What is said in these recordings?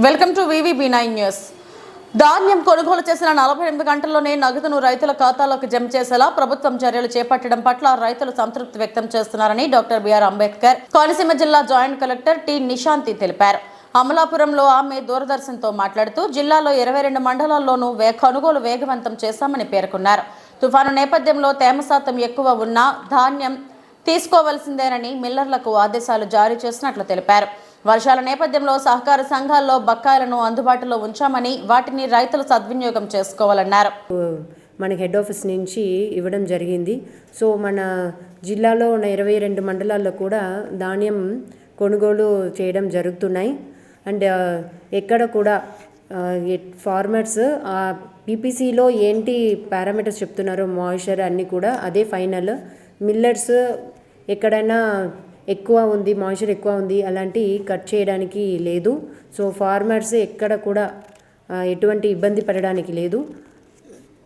Welcome to V V B nine news. ధాన్యం కొనుగోలు చేసిన నలభై ఎనిమిది గంటల్లోనే నగదును రైతుల ఖాతాలోకి జమ చేసేలా ప్రభుత్వం చర్యలు చేపట్టడం పట్ల రైతులు సంతృప్తి వ్యక్తం చేస్తున్నారని డాక్టర్ బిఆర్ అంబేద్కర్ కోనసీమ జిల్లా జాయింట్ కలెక్టర్ టి నిశాంతి తెలిపారు. అమలాపురంలో ఆమె దూరదర్శన్తో మాట్లాడుతూ జిల్లాలో ఇరవై రెండు మండలాల్లోనూ కొనుగోలు వేగవంతం చేశామని పేర్కొన్నారు. తుఫాను నేపథ్యంలో తేమ శాతం ఎక్కువ ఉన్నా ధాన్యం తీసుకోవాల్సిందేనని మిల్లర్లకు ఆదేశాలు జారీ చేసినట్లు తెలిపారు. వర్షాల నేపథ్యంలో సహకార సంఘాల్లో బకాయిలను అందుబాటులో ఉంచామని వాటిని రైతులు సద్వినియోగం చేసుకోవాలన్నారు. మన హెడ్ ఆఫీస్ నుంచి ఇవ్వడం జరిగింది. సో మన జిల్లాలో ఉన్న ఇరవై రెండు మండలాల్లో కూడా ధాన్యం కొనుగోలు చేయడం జరుగుతున్నాయి. అండ్ ఎక్కడ కూడా ఫార్మర్స్ పీపీసీలో ఏంటి పారామీటర్స్ చెప్తున్నారో మాయిశ్చర్ అన్నీ కూడా అదే ఫైనల్. మిల్లర్స్ ఎక్కడైనా ఎక్కువ ఉంది మాయిశ్చర్ ఎక్కువ ఉంది అలాంటి కట్ చేయడానికి లేదు. సో ఫార్మర్స్ ఎక్కడ కూడా ఎటువంటి ఇబ్బంది పడడానికి లేదు.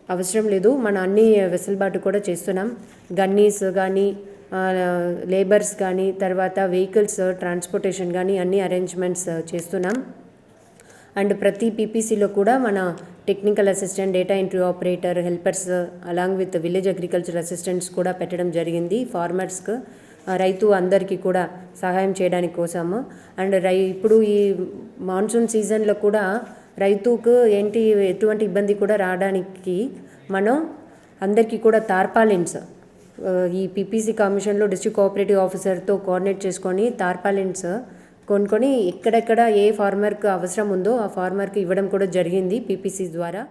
అవసరం లేదు. మన అన్ని వెసులుబాటు కూడా చేస్తున్నాం. గన్నీస్ కానీ లేబర్స్ కానీ తర్వాత వెహికల్స్ ట్రాన్స్పోర్టేషన్ కానీ అన్ని అరేంజ్మెంట్స్ చేస్తున్నాం. అండ్ ప్రతి పీపీసీలో కూడా మన technical assistant data entry operator helpers along with village agriculture assistants కూడా పెట్టడం జరిగింది. ఫార్మర్స్కి రైతు అందరికీ కూడా సహాయం చేయడానికి కోసము. అండ్ రై ఇప్పుడు ఈ మాన్సూన్ సీజన్లో కూడా రైతుకు ఏంటి ఎటువంటి ఇబ్బంది కూడా రావడానికి మనం అందరికీ కూడా తార్పాలిన్స్ ఈ పీపీసీ కమిషన్లో డిస్ట్రిక్ట్ కోఆపరేటివ్ ఆఫీసర్తో కోఆర్డినేట్ చేసుకొని తార్పాలిన్స్ కొనుక్కొని ఎక్కడెక్కడ ఏ ఫార్మర్కి అవసరం ఉందో ఆ ఫార్మర్కి ఇవ్వడం కూడా జరిగింది పీపీసీ ద్వారా.